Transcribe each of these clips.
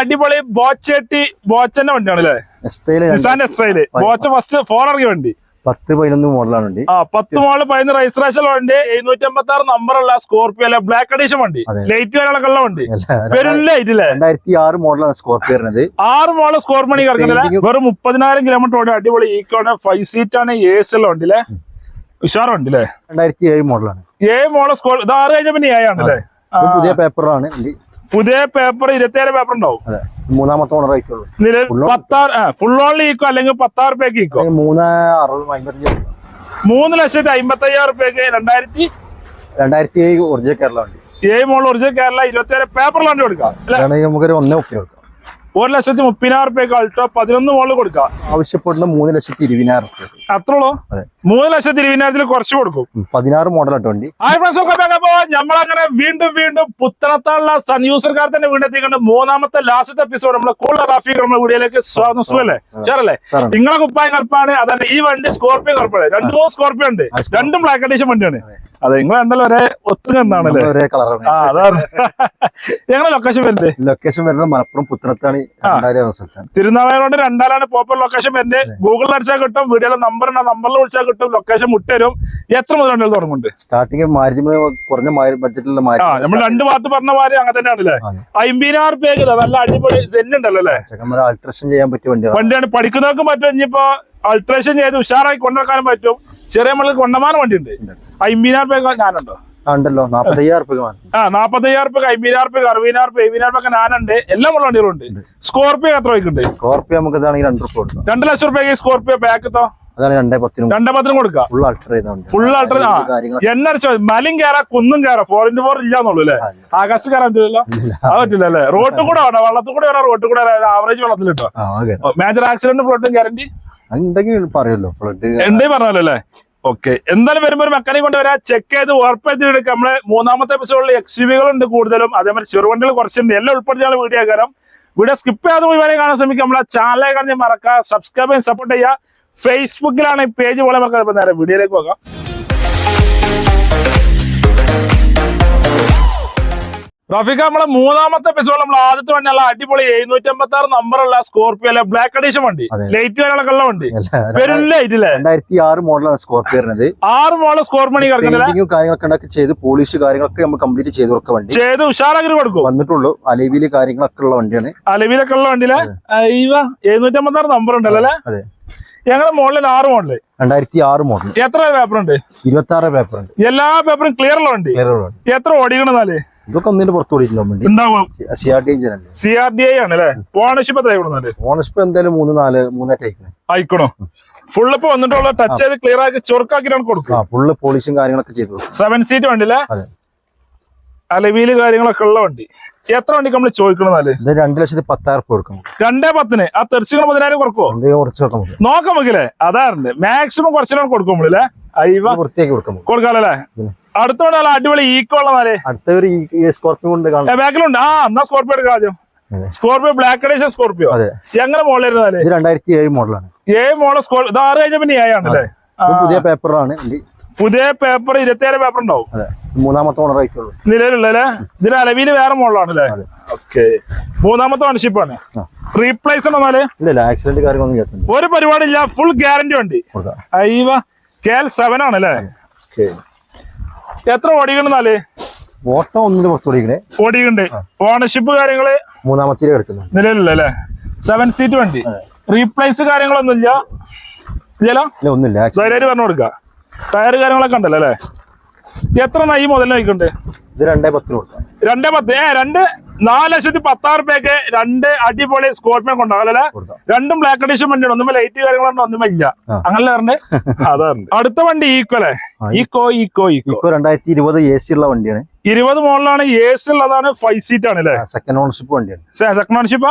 അടിപൊളി ബോച്ചേട്ടി ബോച്ചന്റെ വണ്ടിയാണ് അല്ലേ? ബോച്ച ഫസ്റ്റ് ഫോർ ഇറങ്ങിയ വണ്ടി. പത്ത് പതിനൊന്ന് മോഡലാണ് വണ്ടി. ആ പത്ത് മോഡൽ പതിനൊന്ന് രജിസ്ട്രേഷൻ വണ്ടി എഴുന്നൂറ്റി അമ്പത്തി ആറ് നമ്പറുള്ള സ്കോർപ്പിയോ അല്ലെ ബ്ലാക്ക് അഡീഷൻ വണ്ടി. ലൈറ്റ് വരാനൊക്കെ ഉള്ള വണ്ടി. പെരും ലൈറ്റ് അല്ലേ രണ്ടായിരത്തി ആറ് മോഡലാണ് സ്കോർപ്പിയോ വരുന്നത്. ആറ് മോഡൽ സ്കോർപ്പിയോ മണി കിടക്കുന്നില്ല വെറും മുപ്പതിനായിരം കിലോമീറ്റർ ഓടി അടിപൊളി ഈക്കോണ് ഫൈവ് സീറ്റ് ആണ് എ സി ഉള്ള വണ്ടി അല്ലേ? ഉഷാറുണ്ട് അല്ലേ? രണ്ടായിരത്തി ഏഴ് മോഡലാണ്. ഏഴ് മോഡൽ സ്കോർ ഇത് ആറ് കഴിഞ്ഞ പിന്നെ ഏഴാണ് അല്ലേ? പുതിയ പേപ്പറാണ് പുതിയ പേപ്പർ ഇരുപത്തിയേഴ് പേപ്പർ ഉണ്ടാവും. മൂന്നാമത്തെ ഓണർ ആയിട്ടുള്ളൂ. പത്താറ് ഫുൾ ഓൺലി ഈക്കോ അല്ലെങ്കിൽ പത്താറ് രൂപയ്ക്ക് ഈക്കോ മൂന്ന് മൂന്ന് ലക്ഷത്തി അമ്പത്തി അയ്യായിരം രൂപയ്ക്ക് രണ്ടായിരത്തി രണ്ടായിരത്തി ഏഴ് ഒറിജിനൽ കേരള വണ്ടി. ഏഴ് മോൾ ഒറിജിനൽ കേരള ഇരുപത്തിയേഴ് വണ്ടി കൊടുക്കാം അല്ലെ? അതാണെങ്കിൽ നമുക്കൊരു ഒന്നേ മുപ്പത് കൊടുക്കാം. ഒരു ലക്ഷത്തി മുപ്പതിനായിരം രൂപയ്ക്ക് അൾട്ടോ പതിനൊന്ന് മോൾ കൊടുക്കാം. ആവശ്യപ്പെടുന്ന മൂന്ന് ലക്ഷത്തി ഇരുപതിനായിരം റുപ്യ അത്രയുള്ളൂ. അതെ. മൂന്ന് ലക്ഷത്തി ഇരുപതിനായിരത്തിൽ കുറച്ച് കൊടുക്കും. പതിനാറ് മോഡൽ വണ്ടി. ഹായ് ഫ്രണ്ട്സ് ഒക്കെ അപ്പോ നമ്മളങ്ങനെ വീണ്ടും വീണ്ടും പുത്തനത്താളുള്ള സൺ യൂസർക്കാർ തന്നെ വീണ്ടും എത്തിക്കൊണ്ട് മൂന്നാമത്തെ ലാസ്റ്റ് എപ്പിസോഡ് നമ്മുടെ കൂടുതൽ റാഫി നമ്മുടെ വീഡിയോയിലേക്ക് സ്വാഗതം. സുഖല്ലേ? സാറാണ്. നിങ്ങളെ കുപ്പായം കറുപ്പാണ്. അതന്നെ ഈ വണ്ടി സ്കോർപ്പിയോ കറുപ്പാണ്. രണ്ടു മൂന്ന് സ്കോർപ്പിയോ ഉണ്ട്. രണ്ടും ബ്ലാക്ക് അഡീഷൻ വണ്ടിയാണ്. അതെ. നിങ്ങൾ രണ്ടല്ലോ ഒരേ ഒത്തുകണ്ടാണല്ലേ ഒരേ കളറാണ് അതാണ്. ഞങ്ങളെ ലൊക്കേഷൻ വരുന്നത്? ലൊക്കേഷൻ വരുന്നത് മലപ്പുറം പുത്തനത്താണ് തിരുനാവായ റോഡ് രണ്ടാലാണ് പോപ്പർ ലൊക്കേഷൻ വരുന്നത്. ഗൂഗിളിൽ അടിച്ചാൽ കിട്ടും. വീഡിയോയിലെ നമ്പർ ഉണ്ട് നമ്പറിൽ വിളിച്ചാൽ കിട്ടും ലൊക്കേഷൻ മുട്ടരും എത്ര മുതൽ വണ്ടികൾ തുടങ്ങുന്നുണ്ട് സ്റ്റാർട്ടിങ് കുറഞ്ഞ ബഡ്ജറ്റിലുള്ള നമ്മൾ രണ്ട് ഭാഗത്ത് പറഞ്ഞ മാതിരി അങ്ങനെ തന്നെയാണല്ലേ. അമ്പതിനായിരം രൂപയ്ക്ക് നല്ല അടിപൊളി ഉണ്ടല്ലോ അല്ലേ? ആൾട്രേഷൻ ചെയ്യാൻ പറ്റിയ വണ്ടിയാണ് വണ്ടിയാണ്. പഠിക്കുന്നവർക്കും പറ്റും. ഇനിയിപ്പോ അൾട്രേഷൻ ചെയ്ത് ഉഷാറായി കൊണ്ടുവെക്കാനും പറ്റും. ചെറിയ നമ്മൾക്ക് കൊണ്ടമാനം വണ്ടി ഉണ്ട് അമ്പതിനായിരം രൂപ ഞാനുണ്ടോ? ഉണ്ടല്ലോ. നാപ്പത്തയ്യായിരം ആ നാപ്പത്തയ്യായിരം രൂപ അമ്പതിനായിരം രൂപ അറുപതിനായിരം രൂപ എഴുപതിനായിരം രൂപ ഞാനുണ്ട്. എല്ലാം ഉള്ള വണ്ടികളുണ്ട്. സ്കോർപ്പിയോ എത്ര വയ്ക്കുന്നുണ്ട് സ്കോർപ്പിയോ നമുക്ക് ഇതാണെങ്കിൽ രണ്ട് രണ്ട് ലക്ഷം രൂപയ്ക്ക് സ്കോർപ്പിയോ ബാക്കത്തോ അതാണ് രണ്ടേ പത്തിനും രണ്ടേ പത്തിനും കൊടുക്കുക ഫുൾ ആൾട്ടർ ചെയ്ത ഫുൾ ആൾട്ടർ കാര്യങ്ങൾ മലയും കയറാ കുന്നും കയറാ ഫോർ ഇന്റു ഫോർ ഇല്ലാന്നുള്ളൂ അല്ലേ? ആകാശത്ത് കയറാൻ പറ്റില്ലല്ലോ? അത് പറ്റില്ല അല്ലേ? റോട്ടിൽ കൂടെ വേണം വെള്ളത്തിൽ കൂടെ വേണം റോട്ടിൽ കൂടെ ആവറേജ് വെള്ളത്തിൽ കിട്ടോ മേജർ ആക്സിഡന്റ് ഫ്ലഡും ഗ്യാരണ്ടി ഉണ്ടെങ്കിൽ പറയല്ലോ ഫ്ലഡ് എന്തേ പറഞ്ഞല്ലോ അല്ലേ? ഓക്കെ എന്തായാലും വരുമ്പോ ഒരു മെക്കാനിക് കൊണ്ട് വരാം ചെക്ക് ചെയ്ത് ഉറപ്പായിട്ട് എടുക്കാം നമ്മൾ മൂന്നാമത്തെ എപ്പിസോഡിൽ എക്സ് യു വികളുണ്ട് കൂടുതലും. അതേമാതിരി ചെറുവണ്ടികൾ കുറച്ചുണ്ട്. എല്ലാം ഉൾപ്പെടുത്തിയാണ് വീഡിയോ ആക്കാരം. വീഡിയോ സ്കിപ്പ് ചെയ്യാതെ മുഴുവൻ കാണാൻ ശ്രമിക്കുക നമ്മളെ ചാനലെ കാണി മറക്കുക സബ്സ്ക്രൈബ് ചെയ്യാൻ സപ്പോർട്ട് ചെയ്യുക ഫേസ്ബുക്കിലാണ് ഈ പേജ് പോലെ നമുക്ക് നേരെ വീഡിയോയിലേക്ക് പോകാം. റഫീഖ നമ്മളെ മൂന്നാമത്തെ എപ്പിസോഡ് നമ്മൾ ആദ്യത്തെ വണ്ടി നല്ല അടിപൊളി എഴുന്നൂറ്റി അമ്പത്തി ആറ് നമ്പറുള്ള സ്കോർപ്പിയോ അല്ലെ? ബ്ലാക്ക് അഡീഷൻ വണ്ടി. ലൈറ്റ് കാര്യങ്ങളൊക്കെ ഉള്ള വണ്ടി. പെരും ലൈറ്റ് അല്ലേ. രണ്ടായിരത്തി ആറ് മോഡലാണ് സ്കോർപ്പിയോ വരുന്നത്. ആറ് മോഡൽ സ്കോർപിയോ കിടക്കുന്നില്ല കാര്യങ്ങളൊക്കെ ചെയ്ത് പോളിഷ് കാര്യങ്ങളൊക്കെ നമ്മൾ കംപ്ലീറ്റ് ചെയ്ത് കൊടുക്കുക വണ്ടി. ചെയ്ത് ഉഷാറാക്കി കൊടുക്കും. വന്നിട്ടുള്ളൂ. അലവിൽ കാര്യങ്ങളൊക്കെ ഉള്ള വണ്ടിയാണ്. അലവിയിലൊക്കെ ഉള്ള വണ്ടിയിലെ? എഴുന്നൂറ്റി അമ്പത്തി ആറ് നമ്പർ ഉണ്ടല്ലോ അല്ലേ? ഞങ്ങളുടെ മോഡലിൽ ആറ് മോഡൽ രണ്ടായിരത്തി ആറ് മോഡൽ എത്ര പേപ്പർ ഉണ്ട്? ഇരുപത്തി ആറ് പേപ്പർ ഉണ്ട്. എല്ലാ പേപ്പറും ക്ലിയർ ഉണ്ട് എത്ര ഓടിക്കണെന്നാൽ ഇതൊക്കെ ഒന്നിന് പുറത്ത് ഓടിക്കണോ വണ്ടി. ഉണ്ടാവും? C R D engine C R D I ആണ് അല്ലേ ഓണർഷിപ്പ് എത്ര കൊടുക്കുന്നാൽ ഓണർഷിപ്പ് എന്തായാലും മൂന്ന് നാല് മൂന്നേറ്റ് അയക്കുന്നത് അയക്കണോ ഫുള്ള് ഇപ്പൊ വന്നിട്ടുള്ള ടച്ച് ചെയ്ത് ക്ലിയർ ആക്കി ചുരുക്കാക്കിയിട്ടാണ് കൊടുക്കുക. ഫുള്ള് പോളിഷും കാര്യങ്ങളൊക്കെ ചെയ്തു സെവൻ സീറ്റ് വണ്ടിയിലെ അതെ അലവിൽ കാര്യങ്ങളൊക്കെ ഉള്ള വണ്ടി. എത്ര വണ്ടി നമ്മൾ ചോദിക്കണമെന്നാൽ ഇത് രണ്ട് ലക്ഷത്തി പത്തായിരം കൊടുക്കും രണ്ടേ പത്തിന്. ആ തെറിച്ചുകൾ പതിനായിരം കുറക്കോ? കുറച്ച് നോക്കാം നോക്കില്ലേ അതാറുണ്ട് മാക്സിമം കുറച്ചിലാണ് കൊടുക്കും നമ്മളില്ലേ അയ്യവ ഇത് വൃത്തിയാക്കി കൊടുക്കാൻ പറ്റും. കൊടുക്കാലല്ലേ പിന്നെ. അടുത്ത വണ്ടി അടിപൊളി ഈക്കോ ഉള്ള അടുത്ത ഒരു സ്കോർപ്പിയോ ബാക്കിലുണ്ട് ആ എന്നാ സ്കോർപ്പിയോ എടുക്കാം ആദ്യം. സ്കോർപ്പിയോ ബ്ലാക്ക് അഡീഷൻ സ്കോർപ്പിയോ എങ്ങനെ ഇത് രണ്ടായിരത്തി ഏഴ് മോഡലാണ് ഏഴ് മോഡൽ സ്കോർ ഇത് ആറ് കഴിഞ്ഞ പിന്നെ ഏഴാണ് അല്ലേ? പുതിയ പേപ്പറാണ് പുതിയ പേപ്പർ ഇരുപത്തിയേഴ് പേപ്പർ ഉണ്ടാവും. മൂന്നാമത്തെ ഓണർ ആയിട്ടുള്ളൂ. നിലവിലുള്ളല്ലേ ഇതിന് അലവിയിൽ വേറെ മോളിലാണല്ലേ. ഓക്കെ മൂന്നാമത്തെ ഓണർഷിപ്പ് ആണ്. റീപ്ലേസ് ഒരു ഇല്ല ഇല്ല. ആക്സിഡന്റ് കാര്യങ്ങളൊന്നും ഫുൾ ഗ്യാരണ്ടി വണ്ടി. കൊടുക്കാം. അയ്യവ കെ എൽ സെവൻ ആണല്ലേ എത്ര ഓടിക്കണെന്നാൽ ഓട്ടം ഒന്നിന്റെ പുറത്ത് ഓടിക്കണേ. ഓടിക്കണ്ട്. ഓണർഷിപ്പ് കാര്യങ്ങൾ? മൂന്നാമത്തെ കിടക്കുന്നുണ്ട്. നിലവിലുള്ള അല്ലേ? സെവൻ സീറ്റ് വണ്ടി. റീപ്ലേസ് കാര്യങ്ങളൊന്നും ഇല്ല. ഇല്ലല്ലോ? ഇല്ല ഒന്നുമില്ല. ധൈര്യമായിട്ട് പറഞ്ഞു കൊടുക്കുക ടയർ കാര്യങ്ങളൊക്കെ ഉണ്ടല്ലോ അല്ലേ? എത്ര നൈ മുതലിന് വയ്ക്കുന്നുണ്ട് ഇത് രണ്ടേ പത്തിന് കൊടുക്കാം. രണ്ടേ പത്ത് ഏ രണ്ട് നാല് ലക്ഷത്തി പത്താറ് റുപ്യക്ക് രണ്ട് അടിപൊളി സ്കോർപ്പിയോ കൊണ്ടാകല്ലേ കൊടുക്കാം. രണ്ടും ബ്ലാക്ക് അഡീഷൻ വണ്ടിയാണ്. ഒന്നുമേ ലൈറ്റ് കാര്യങ്ങളുണ്ടോ ഒന്നുമേ ഇല്ല. അങ്ങനെ പറഞ്ഞു? അതാണ് അടുത്ത വണ്ടി ഈക്കോ അല്ലേ? ആ, ഈക്കോ ഈക്കോ ഈക്കോ രണ്ടായിരത്തി ഇരുപത് എ സി ഉള്ള വണ്ടിയാണ്. ഇരുപത് മോളിലാണ് സി ഉള്ളതാണ് ഫൈവ് സീറ്റ് ആണ് അല്ലേ സെക്കൻഡ് ഓണർഷിപ്പ് വണ്ടിയാണ്. സെക്കൻഡ് ഓണർഷിപ്പ്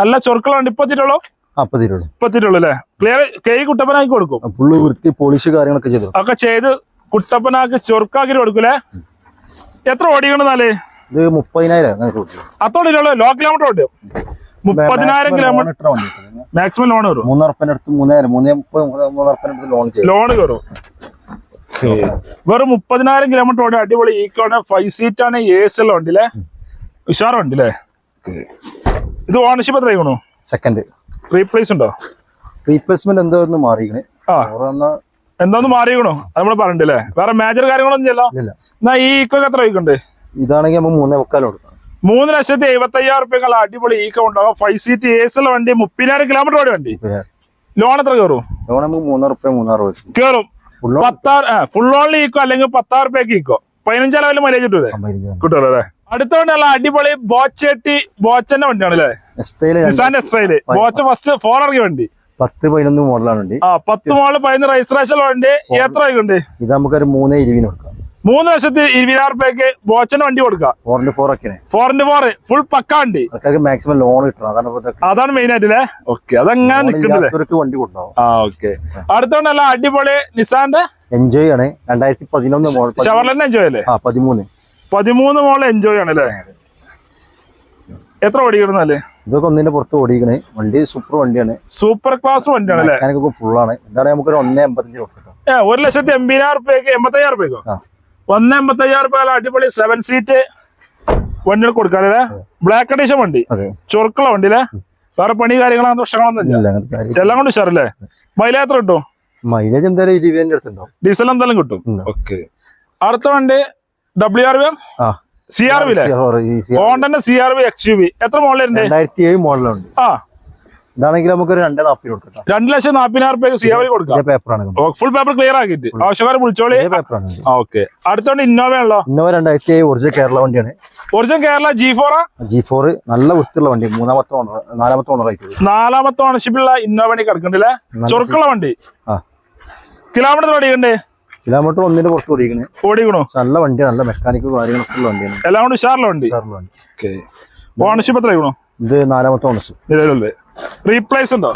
നല്ല ചൊറുക്കളാണ് ഇപ്പൊ എത്തിയിട്ടുള്ളൂ? അപ്പത് രൂപ ഇപ്പൊ എത്തിയിട്ടുള്ളൂ അല്ലേ? ക്ലിയർ കൈ കുട്ടപ്പനാക്കി കൊടുക്കും. ഫുള്ള് വൃത്തി പോളിഷ് കാര്യങ്ങളൊക്കെ ചെയ്തു ഒക്കെ ചെയ്ത് കുട്ടപ്പനാക്കി ചൊറുക്കാക്കി കൊടുക്കൂലേ എത്ര ഓടിക്കണെന്നാലേ? ഇത് മുപ്പതിനായിരം അത്തോടില്ലല്ലോ ലോ കിലോമീറ്റർ ഓടിയോ മുപ്പതിനായിരം കിലോമീറ്റർ മാക്സിമം ലോൺ വരും. മൂന്നുറപ്പിന്റെ അടുത്ത് മൂന്നായിരം മൂന്നേ മുപ്പത് മൂന്നുറപ്പിന്റെ അടുത്ത് ലോൺ ചെയ്യും ലോൺ കയറും. വെറും മുപ്പതിനായിരം കിലോമീറ്റർ ഓടി അടിപൊളി ഈക്കോണ് ഫൈവ് സീറ്റ് ആണ്. എ സി എല്ലാം ഉണ്ടല്ലേ ഉഷാറുണ്ടല്ലേ ഇത് ഓണർഷിപ്പ് എത്ര ആയിക്കണു സെക്കൻഡ് റീപ്ലേസ് ഉണ്ടോ? റീപ്ലേസ്മെന്റ് എന്താന്ന് മാറിയിക്കണ് എന്താന്ന് മാറിയണോ അത് നമ്മൾ പറഞ്ഞിട്ടില്ലേ? വേറെ മേജർ കാര്യങ്ങളൊന്നും ഇല്ല എന്നാ ഈ ഈക്കൊക്കെ എത്ര വയ്ക്കുണ്ട് ഇതാണെങ്കിൽ നമ്മൾ മൂന്നേ മുക്കാലോട് മൂന്ന് ലക്ഷത്തി എഴുപത്തി അയ്യായിരം റുപ്യ അടിപൊളി ഈക്കോ ഉണ്ടാവും. ഫൈവ് സീറ്റ് എ എസ് വണ്ടി മുപ്പതിനായിരം കിലോമീറ്റർ ഓടി വണ്ടി. ലോൺ എത്ര കയറും? ലോൺ നമുക്ക് മൂന്നര റുപ്യ മൂന്നാറ് കേറും കയറും. ഫുൾ പത്താറ് ഫുൾ ഓൺലി ഈക്കോ അല്ലെങ്കിൽ പത്താറ് റുപ്യക്ക് ഈക്കോ പതിനഞ്ച് ലെവലിൽ മൈലേജ് കിട്ടൂലേ കിട്ടുമല്ലോ അല്ലേ? അടുത്ത വണ്ടിയുള്ള അടിപൊളി ബോച്ചേട്ടി ബോച്ചന്റെ വണ്ടിയാണ് അല്ലേ? നിസാന്റെ എക്സ്ട്രയിൽ ബോച്ച ഫസ്റ്റ് ഫോർ ഇറങ്ങിയ വണ്ടി. പത്ത് പതിനൊന്ന് മോഡലാണ് വണ്ടി. ആ പത്ത് മോഡൽ പതിനൊന്ന് രജിസ്ട്രേഷൻ വണ്ടി. എത്ര ഉണ്ട്? ഇത് നമുക്കൊരു മൂന്ന് ഇരുവിന് കൊടുക്കാം. മൂന്ന് ലക്ഷത്തി ഇരുപതിനായിരം റുപ്യക്ക് ബോച്ചന്റെ വണ്ടി കൊടുക്കാം. ഫോറിന്റെ ഫോർ ഒക്കെയാണ്. ഫോറിന്റെ ഫോർ ഫുൾ പക്ക വണ്ടി. മാക്സിമം ലോൺ കിട്ടണം. അതാണ് മെയിൻ ആയിട്ടില്ലേ ഓക്കെ അതങ്ങനെ നിൽക്കുന്നത് വണ്ടി കൊണ്ടുപോകും. ആ ഓക്കെ അടുത്തോണ്ടല്ല അടിപൊളി നിസാന്റെ എൻജോയ് ആണ്. രണ്ടായിരത്തി പതിനൊന്ന് മോൾ ഷവർലന്നെ എൻജോയ് അല്ലേ? ആ പതിമൂന്ന്. പതിമൂന്ന് മോൾ എൻജോയ് ആണ് അല്ലേ? എത്ര ഓടിക്കിടുന്നല്ലേ ഇതൊക്കെ ഒന്നിന്റെ പുറത്ത് ഓടിക്കണേ. വണ്ടി സൂപ്പർ വണ്ടിയാണ്. സൂപ്പർ ക്ലാസ് വണ്ടിയാണ് മെക്കാനിക്കൊക്കെ ഫുള്ളാണ് എന്താണ് നമുക്ക് ഒന്നേ എൺപത്തഞ്ച് ഒരു ലക്ഷത്തി എൺപതിനായിരം റുപ്യക്ക് എൺപത്തയ്യായിരം റുപ്യക്കോ? ഒന്നേ എൺപത്തയ്യായിരം റുപ്യ അടിപൊളി സെവൻ സീറ്റ് വണ്ടികൾ കൊടുക്കാല്ലേ ബ്ലാക്ക് അഡീഷൻ വണ്ടി. അതെ. വണ്ടി അല്ലേ? വേറെ പണി കാര്യങ്ങളോ പ്രശ്നങ്ങളൊന്നും ഇല്ല. എല്ലാം കൊണ്ട് ഉഷാറല്ലേ? മൈലാത്ര കിട്ടും? മൈലേജ് എന്തായാലും ഇരുപതിന്റെ അടുത്തുണ്ടാവും ഡീസൽ എന്തായാലും കിട്ടും. ഓക്കെ. അടുത്ത വണ്ടി ഡബ്ല്യു ആർ വി ആ? C R V ഹോണ്ടന്റെ C R V X U V എത്ര മോഡലുണ്ട് രണ്ടായിരത്തി ഏഴ് മോഡലുണ്ട്. ആ. ഇതാണെങ്കിൽ നമുക്ക് രണ്ടേ നാൽപ്പത് കൊടുക്കാം രണ്ട് ലക്ഷം നാപ്പതിനായിരം രൂപ സി ആർ വി കൊടുക്കാം. പേപ്പറാണ് ഫുൾ പേപ്പർ ക്ലിയർ ആക്കിയിട്ട്. ആവശ്യക്കാരെ വിളിച്ചോളി. പേപ്പർ പേപ്പറാണ് ഓക്കെ. അടുത്തോണ്ട് ഇന്നോവ ആണല്ലോ. ഇന്നോവ രണ്ടായിരത്തി ഏഴ് ഒറിജിനൽ കേരള വണ്ടിയാണ്. ഒറിജിനൽ കേരള ജി ഫോറാ ജി ഫോർ നല്ല വൃത്തിയുള്ള വണ്ടി. മൂന്നാമത്തെ ഓണർ നാലാമത്തെ ഓണർ ആയിട്ട് നാലാമത്തെ ഓണർഷിപ്പുള്ള ഇന്നോവ വണ്ടി കിടക്കണ്ടല്ലേ ചുരുക്കുള്ള വണ്ടി. ആ. കിലോമീറ്റർ ഓടിക്കണ്ടേ? കിലോമീറ്റർ ഒന്നിന്റെ പുറത്ത് ഓടിക്കണേ. ഓടിക്കണോ? നല്ല വണ്ടി നല്ല മെക്കാനിക്കും കാര്യങ്ങളൊക്കെ ഉള്ള വണ്ടിയാണ്. എല്ലാം കൊണ്ട് വണ്ടി? വണ്ടി. ഓക്കെ. ഓണർഷിപ്പ് എത്ര ആയിക്കണോ ഇത് നാലാമത്തെ ഓണർഷിപ്പ് നിലവിലുള്ളത്. റീപ്ലേസ് ഉണ്ടോ?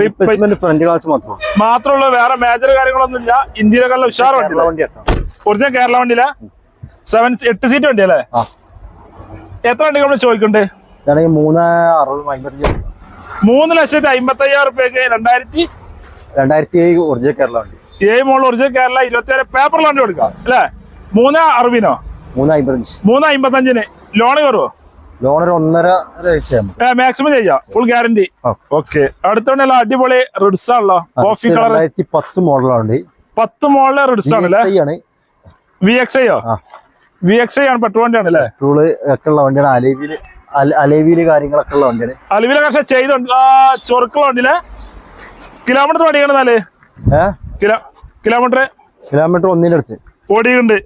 റീപ്ലേസ്മെന്റ് ഫ്രണ്ട് ഗ്ലാസ് മാത്രം മാത്രമുള്ള വേറെ മേജർ കാര്യങ്ങളൊന്നും ഇല്ല ഇന്ത്യയിലെ ഉഷാർ വണ്ടി ഒറിജിനൽ കേരള വണ്ടിയില സെവൻ എട്ട് സീറ്റ് വണ്ടി അല്ലേ എത്ര വണ്ടി നമ്മൾ ചോദിക്കണ്ടേ? മൂന്ന് അറുപത് മൂന്ന് ലക്ഷത്തി അമ്പത്തി അയ്യായിരം റുപ്യക്ക് രണ്ടായിരത്തി രണ്ടായിരത്തി ഏഴ് ഒറിജിനൽ കേരള വണ്ടി. ഏഴ് മോൾ ഒറിജിനൽ കേരള ഇരുപത്തി ഏഴ് പേപ്പർ വണ്ടി കൊടുക്കാം അല്ലേ? മൂന്ന് അറുപതിനോ മൂന്ന് അമ്പത്തഞ്ച്. മൂന്ന് അമ്പത്തഞ്ചിന് ലോൺ കയറുമോ ലോൺ ഒരു ഒന്നര മാക്സിമം ചെയ്യാം. Full guarantee. ഓക്കെ അടുത്തോണ്ടല്ല അടിപൊളി റിഡ്സ് ആണല്ലോ. കോഫി കളർ രണ്ടായിരത്തി പത്ത് മോഡലാണ് പത്ത് മോഡൽ റിഡ്സ് ആണ് വി എക്സ് ഐയോ വി എക്സ് ഐ ആണ് പെട്രോൾ വണ്ടിയാണ് അല്ലേ? പെട്രോൾ ഒക്കെ ഉള്ള വണ്ടിയാണ്. അലേവിയിൽ അലേവിയിൽ കാര്യങ്ങളൊക്കെ ഉള്ള വണ്ടിയാണ്. അലുവിലെ കർഷ ചെയ്തുണ്ട്. ചൊറുക്കുള്ള വണ്ടിയിലെ കിലോമീറ്റർ ഓടിക്കണെന്നാൽ കിലോമീറ്റർ? കിലോമീറ്റർ ഒന്നിന്റെ അടുത്ത് ഓടിയുണ്ട്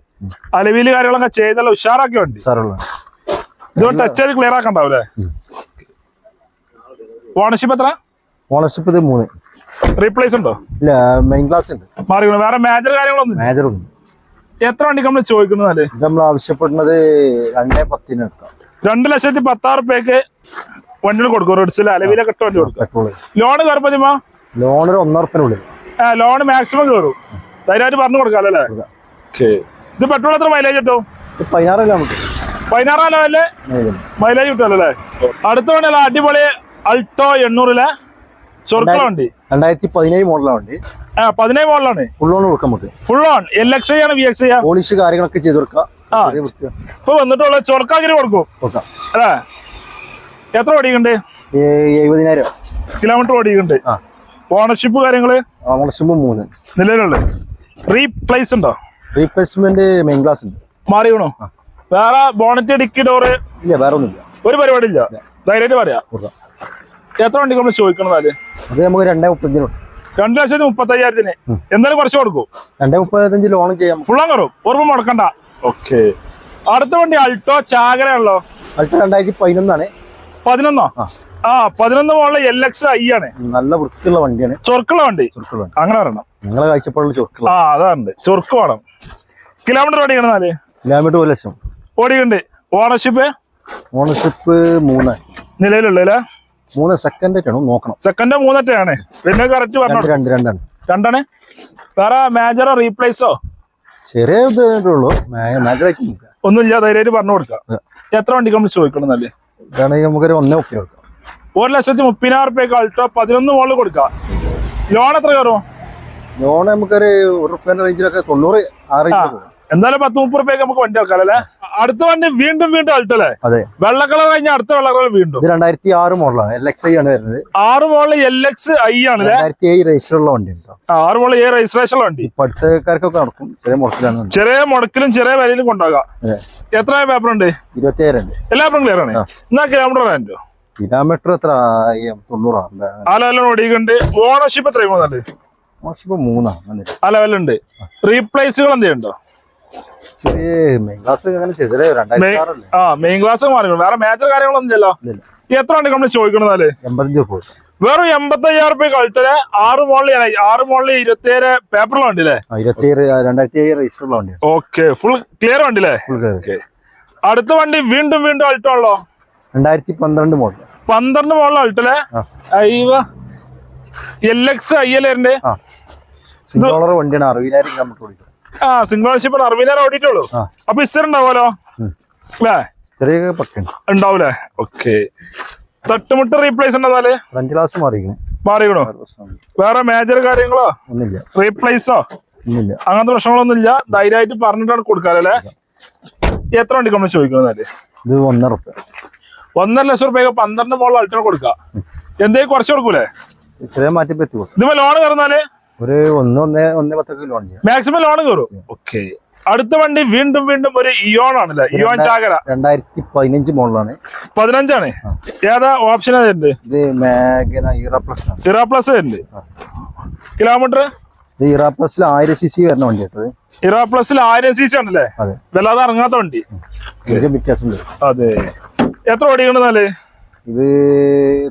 അലവിയിൽ കാര്യങ്ങളൊക്കെ ചെയ്തല്ല ഉഷാറാക്കി വണ്ടി ഇത് ടച്ച് ചെയ്ത് ക്ലിയർ ആക്കണ്ടാവൂലേ? ഓണർഷിപ്പ് എത്ര? ഓണർഷിപ്പ് ഇത് മൂന്ന്. റീപ്ലേസ് ഉണ്ടോ? ഇല്ല മെയിൻ ക്ലാസ് ഉണ്ട്. മാറി വേറെ മേജർ കാര്യങ്ങളൊന്നും മേജർ ഉണ്ട് എത്ര വണ്ടി നമ്മൾ ചോദിക്കുന്നതല്ലേ ഇത് നമ്മൾ ആവശ്യപ്പെടുന്നത് രണ്ടേ പത്തിന് രണ്ട് ലക്ഷത്തി പത്താറ് റുപ്യക്ക് വണ്ടികൾ കൊടുക്കും. റോഡ്സിൽ അലവിലൊക്കെ ഇട്ട് വണ്ടി കൊടുക്കും. ലോണ് ലോൺ കയറുമ്പോ ലോൺ ഒരു ഒന്നരപ്പിനുള്ളിൽ ലോൺ മാക്സിമം കയറും ധൈര്യമായിട്ട് പറഞ്ഞു കൊടുക്കാം അല്ലേ? ഇത് പെട്രോൾ എത്ര മൈലേജ് കിട്ടും? ഇത് നമുക്ക്? പതിനാറാലോ അല്ലേ? മൈലേജ് കിട്ടുമല്ലോ അല്ലേ? അടുത്ത വണ്ടിയല്ല അടിപൊളി അൾട്ടോ എണ്ണൂറിലെ ചൊറുക്കള വണ്ടി. രണ്ടായിരത്തി പതിനേഴ് മോഡലാണ് വണ്ടി. ആ പതിനേഴ് മോഡലാണ് ഫുൾ ഓൺ കൊടുക്കാം നമുക്ക്. Full on L X I ആണ് വി എക്സ് പോളിഷ് കാര്യങ്ങളൊക്കെ ചെയ്ത് കൊടുക്കാം. ആ. ഇപ്പൊ വന്നിട്ടുള്ള കൊടുക്കും. അല്ലേ? എത്ര എഴുപതിനായിരം. കിലോമീറ്റർ ഓടിയുണ്ട് ആ. ഓണർഷിപ്പ് കാര്യങ്ങൾ? ഓണർഷിപ്പ് മൂന്ന്. നിലവിലുള്ളത് റീപ്ലേസ് ഉണ്ടോ റീപ്ലേസ്മെന്റ് മെയിൻ ക്ലാസ് ഉണ്ട്. മാറിയണോ വേറെ ബോണറ്റ് ഡിക്കി ഡോറ്? ഇല്ല വേറെ ഒന്നുമില്ല. ഒരു പരിപാടി ഇല്ല. ധൈര്യമായിട്ട് പറയാം. എത്ര വണ്ടി നമ്മൾ ചോദിക്കണതാൽ അത് നമുക്ക് രണ്ടേ മുപ്പത്തഞ്ചിന് രണ്ടു ലക്ഷത്തി മുപ്പത്തി അയ്യായിരത്തിന് എന്തായാലും കുറച്ച് കൊടുക്കും. രണ്ടേ മുപ്പത്തഞ്ച് ലോൺ ചെയ്യാം. ഫുള്ളം കറും ഓർമ്മ മുടക്കണ്ട. ഓക്കെ. അടുത്ത വണ്ടി അൾട്ടോ ചാകരയാണല്ലോ? അൾട്ടോ രണ്ടായിരത്തി പതിനൊന്നാണ്. പതിനൊന്നോ? ആ. പതിനൊന്ന് മോളിലെ എൽ എക്സ് ഐ ആണ്. നല്ല വൃത്തിയുള്ള വണ്ടിയാണ്. ചൊർക്കുള്ള വണ്ടി. അങ്ങനെ പറയണം നിങ്ങളെ കാഴ്ചപ്പാടുള്ള ചൊർക്കുള്ള ആ അതാണ് ചൊർക്ക് വേണം. കിലോമീറ്റർ ഓടിക്കണെന്നാൽ കിലോമീറ്റർ ഒരു ലക്ഷം. ഓടിക്കണ്ട് ഓണർഷിപ്പ്? ഓണർഷിപ്പ് മൂന്ന്. നിലവിലുള്ള മൂന്ന് സെക്കൻഡ് ആണ് നോക്കണം. സെക്കൻഡ് മൂന്നൊറ്റയാണ്. പിന്നെ കറക്റ്റ് പറഞ്ഞു? രണ്ട് രണ്ടാണ്. രണ്ടാണ്? വേറെ മേജറോ റീപ്ലേസോ ചെറിയ ഇത് ഉള്ളൂ. ഒന്നുമില്ല ധൈര്യമായിട്ട് പറഞ്ഞു കൊടുക്കാം എത്ര വണ്ടിക്ക് നമ്മൾ ചോദിക്കണമെന്നല്ലേ ഇതാണെങ്കിൽ നമുക്കൊരു ഒന്നേ മുപ്പത് കൊടുക്കാം. ഒരു ലക്ഷത്തി മുപ്പതിനായിരം റുപ്യക്ക് അൾട്ടോ പതിനൊന്ന് മോളിൽ കൊടുക്കാം. ലോൺ എത്ര കയറും? ലോൺ നമുക്കൊരു ഒരു റുപ്യന്റെ റേഞ്ചിലൊക്കെ തൊണ്ണൂറ് ആ റേഞ്ചിൽ പോകും എന്തായാലും പത്ത് മുപ്പത് റുപ്യക്ക് നമുക്ക് വണ്ടി വെക്കാം അല്ലേ? അടുത്ത വണ്ടി വീണ്ടും വീണ്ടും അൾട്ടോ അല്ലേ അതെ. വെള്ള കളർ കഴിഞ്ഞ അടുത്ത വെള്ള കളർ വീണ്ടും. രണ്ടായിരത്തി ആറ് മോഡലാണ് എൽ എക്സ് ഐ ആണ് വരുന്നത്. ആറ് മോഡൽ എൽ എക്സ് ഐ ആണ് രണ്ടായിരത്തി ഏഴ് രജിസ്റ്റർ ഉള്ള വണ്ടി ആറ് മോഡൽ ഏ രജിസ്ട്രേഷൻ ഉള്ള വണ്ടി. പഠിത്തക്കാർക്കൊക്കെ നടക്കും ചെറിയ മുടക്കിലാണ് ചെറിയ മുടക്കിലും ചെറിയ വിലയിലും കൊണ്ടാകാം എത്ര പേപ്പർ ഉണ്ട് ഇരുപത്തി ഏഴ് ഉണ്ട്. എല്ലാ പേപ്പറും ക്ലിയർ ആണ്. എന്നാ കിലോമീറ്റർ വേണ്ടോ കിലോമീറ്റർ എത്ര? തൊണ്ണൂറാണ് തൊണ്ണൂറാ ആ ലെവലിൽ ഓണർഷിപ്പ് എത്രയും മൂന്നാണ് ഓണർഷിപ്പ് മൂന്നാണ് ആ ലെവലുണ്ട് റീപ്ലേസുകൾ എന്തെയുണ്ടോ മെയിൻ ക്ലാസ് അങ്ങനെ ചെയ്തല്ലേ? രണ്ടായിരത്തി ആറല്ലേ? ആ മെയിൻ ക്ലാസ് മാറി വേറെ മേജർ കാര്യങ്ങളൊന്നും ഇല്ലല്ലോ. എത്ര ഉണ്ട് നമ്മൾ ചോദിക്കണതാൽ എൺപത്തഞ്ച് രൂപ വെറും എൺപത്തി അയ്യായിരം റുപ്യ കളിച്ചത് ആറ് മോളിൽ ആറ് മോളിൽ ഇരുപത്തി ഏഴ് ഇരുപത്തി ഏഴ് രണ്ടായിരത്തി ഏഴ് ഓക്കെ ഫുൾ ക്ലിയർ അടുത്ത വണ്ടി വീണ്ടും വീണ്ടും അൾട്ടോ ഉള്ളോ? രണ്ടായിരത്തി പന്ത്രണ്ട് മോഡൽ പന്ത്രണ്ട് മോഡൽ അൾട്ടല്ലേ അല്ലേ? അയ്യോ എൽ എക്സ് ഐ എൽ വണ്ടിയാണ്. അറുപതിനായിരം കിലോമീറ്റർ ഓടിക്കും ആ സിംഗിൾ ഓണർഷിപ്പ് അറുപതിനായിരം ഓടിയിട്ടുള്ളൂ. അപ്പൊ ഇസ്റ്റർ ഉണ്ടാവുമല്ലോ. അല്ലേ? ഉണ്ടാവൂലേ? ഓക്കെ. തട്ടുമുട്ട് റീപ്ലേസ് ഉണ്ടെന്നാൽ? ഫ്രണ്ട് ക്ലാസ് മാറിയിരിക്കണേ. മാറിക്കണോ വേറെ മേജർ കാര്യങ്ങളോ? ഒന്നുമില്ല. റീപ്ലേസോ ഒന്നുമില്ല. അങ്ങനത്തെ പ്രശ്നങ്ങളൊന്നും ഇല്ല ധൈര്യമായിട്ട് പറഞ്ഞിട്ടാണ് കൊടുക്കാറല്ലേ എത്ര വണ്ടി നമ്മൾ ചോദിക്കുന്നത് ഇത് ഒന്നര റുപ്യ ഒന്നര ലക്ഷം റുപ്യ പന്ത്രണ്ട് മോളിൽ അൾട്ടർ കൊടുക്കാം. എന്തേലും കുറച്ച് കൊടുക്കൂലേ? ചെറിയ മാറ്റി പറ്റി ഇത് ലോൺ കയറുന്നാൽ ഒരു ഒന്ന് ഒന്ന് ഒന്ന് പത്തൊക്കെ ലോൺ ചെയ്യാം. മാക്സിമം ലോൺ കയറും. ഓക്കെ. അടുത്ത വണ്ടി വീണ്ടും വീണ്ടും ഒരു ഇയോൺ ആണല്ലേ? ഇയോൺ ചാകര. രണ്ടായിരത്തി പതിനഞ്ച് മോഡലാണ്. പതിനഞ്ചാണ്. ഏതാ ഓപ്ഷൻ ഉണ്ട് ഇത് ഇറ പ്ലസ് ഇറാ പ്ലസ് ഉണ്ട് കിലോമീറ്റർ ഇത് ഇറ പ്ലസിൽ ആയിരം സി സി വരുന്ന വണ്ടി കേട്ടത് ഇറാ പ്ലസിൽ ആയിരം സി സി ആണല്ലേ? അതെ. വല്ലാതെ ഇറങ്ങാത്ത വണ്ടി. വ്യത്യാസം അതെ. എത്ര ഓടിക്കണ്ടെന്നാൽ ഇത്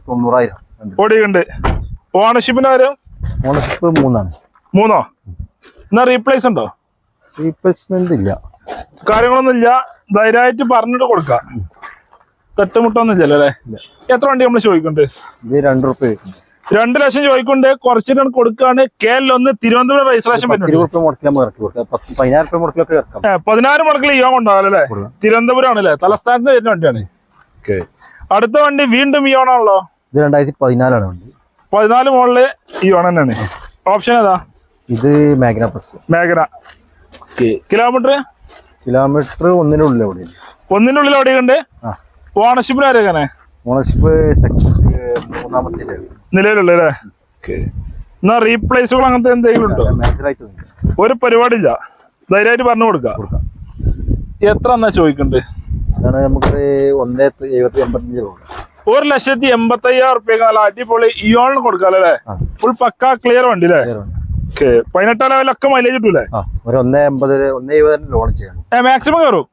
തൊണ്ണൂറായിരം. ഓടിക്കണ്ട്. ഓണർഷിപ്പിന് കാര്യം ഓണർഷിപ്പ് മൂന്നാണ്. മൂന്നോ? എന്നാ റീപ്ലേസ് ഉണ്ടോ? റീപ്ലേസ്മെന്റ് ഇല്ല. കാര്യങ്ങളൊന്നും ഇല്ല ധൈര്യമായിട്ട് പറഞ്ഞിട്ട് കൊടുക്കാം. തട്ടുമുട്ടൊന്നും ഇല്ലല്ലോ അല്ലേ? എത്ര വണ്ടി നമ്മൾ ചോദിക്കുന്നുണ്ട്? ഇത് രണ്ട് റുപ്യ രണ്ട് ലക്ഷം ചോദിക്കുന്നുണ്ട്. കുറച്ചിട്ട് കൊടുക്കാണ്. കെ എൽ ഒന്ന് തിരുവനന്തപുരം രജിസ്ട്രേഷൻ പതിനായിരം മുടക്കിൽ ഇയോ ഉണ്ടാവല്ലേ കൊടുക്കാം. തിരുവനന്തപുരം ആണല്ലേ തലസ്ഥാനത്ത് വരുന്ന വണ്ടിയാണ്. അടുത്ത വണ്ടി വീണ്ടും ഇയോണാണല്ലോ ഇത് രണ്ടായിരത്തി പതിനാലാണ് വണ്ടി. പതിനാല് മോളിൽ ഇയോൺ തന്നെയാണ്. ഓപ്ഷൻ ഏതാ? ഇത് മാഗ്ന പ്ലസ് മേഘന കിലോമീറ്റർ കിലോമീറ്റർ ഒന്നിനുള്ളിൽ ഇവിടെ ഒന്നിന്റെ ഉള്ളിൽ ആ. ഓണർഷിപ്പിന് ആരൊക്കെ ഓണർഷിപ്പ് മൂന്നാമത്തെ നിലവിലുള്ള അല്ലേ? എന്നാ റീപ്ലേസുകൾ അങ്ങനത്തെ എന്തെങ്കിലും ഉണ്ടോ? ഒരു പരിപാടി ഇല്ല. ധൈര്യമായിട്ട് പറഞ്ഞു കൊടുക്കാം. എത്ര എന്നാ ചോദിക്കണ്ടേ? നമുക്ക് നമുക്കൊരു ഒന്നേ എഴുപത്തി എൺപത്തഞ്ച് രൂപ ഒരു ലക്ഷത്തി എൺപത്തി അയ്യായിരം റുപ്യ നല്ല അടിപൊളി ഇയോണിന് കൊടുക്കാം അല്ലേ ഫുൾ പക്ക ക്ലിയർ വണ്ടി. അല്ലേ. ഓക്കെ. പതിനെട്ടാം ലെവലൊക്കെ മൈലേജ് കിട്ടൂലേ? ഒന്നേ എൺപത് ഒന്നേ ലോൺ മാക്സിമം കയറും.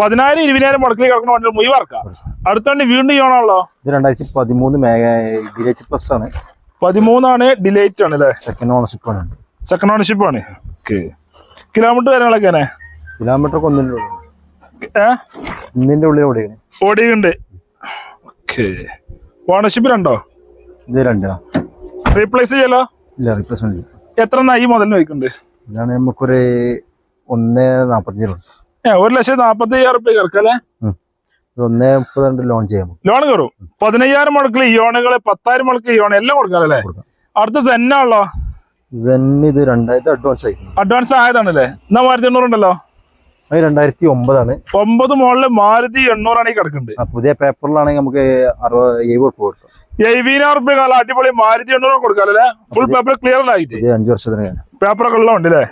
പതിനായിരം ഇരുപതിനായിരം മുടക്കിൽ കിടക്കുന്ന വണ്ടി മുഴുവൻ ഇറക്കാം. അടുത്ത വണ്ടി ഇയോണാണല്ലോ ഇത് രണ്ടായിരത്തി പതിമൂന്ന് ഡിലേറ്റ് പ്ലസ് ആണ്. പതിമൂന്നാണ് ഡിലേറ്റ് ആണ് അല്ലേ? സെക്കൻഡ് ഓണർഷിപ്പ് ആണ്. സെക്കൻഡ് ഓണർഷിപ്പ് ആണ്. ഓക്കെ. കിലോമീറ്റർ കാര്യങ്ങളൊക്കെ കിലോമീറ്റർ ഒന്നിന്റെ ഉള്ളിൽ. ഓടിയുണ്ട് ഓക്കെ രണ്ടോ? ഇത് രണ്ടാ. റീപ്ലേസ് ചെയ്യലോ? ഇല്ല റീപ്ലേസ്മെന്റ് ഇല്ല. എത്ര ഈ മുതലിന് വയ്ക്കുന്നുണ്ട്? ഇതാണ് നമുക്കൊരു ഒന്നേ ഏ ഒരു ലക്ഷത്തി നാപ്പത്തി അയ്യായിരം റുപ്യ കിടക്കല്ലേ. ഒന്നേ മുപ്പത് രണ്ട് ലോൺ ചെയ്യാം ലോൺ കയറും പതിനയ്യായിരം മുടക്കിൽ ഇയോണുകൾ പത്തായിരം മുടക്കിൽ ഇയോൺ എല്ലാം കൊടുക്കാറല്ലേ? അടുത്ത സെന്നാണല്ലോ സെൻ ഇത് രണ്ടായിരത്തി അഡ്വാൻസ് ആയി അഡ്വാൻസ് ആയതാണല്ലേ? എന്നാ മാരുതി എണ്ണൂറ് ഉണ്ടല്ലോ? അത് രണ്ടായിരത്തി ഒമ്പതാണ് ഒമ്പത് മോളിൽ മാരുതി എണ്ണൂറാണ് ഈ കിടക്കുന്നത് പുതിയ പേപ്പറിലാണെങ്കിൽ നമുക്ക് അറുപത് എഴുപത് ഉറുപ്പ് കൊടുക്കാം. എഴുപതിനായിരം റുപ്യ കാലം അടിപൊളി മാരുതി എണ്ണൂറ് കൊടുക്കാറല്ലേ ഫുൾ പേപ്പർ ക്ലിയർ ആയിട്ട്. അഞ്ചു വർഷത്തിന്. പേപ്പറൊക്കെ ഉള്ള ഉണ്ടല്ലേ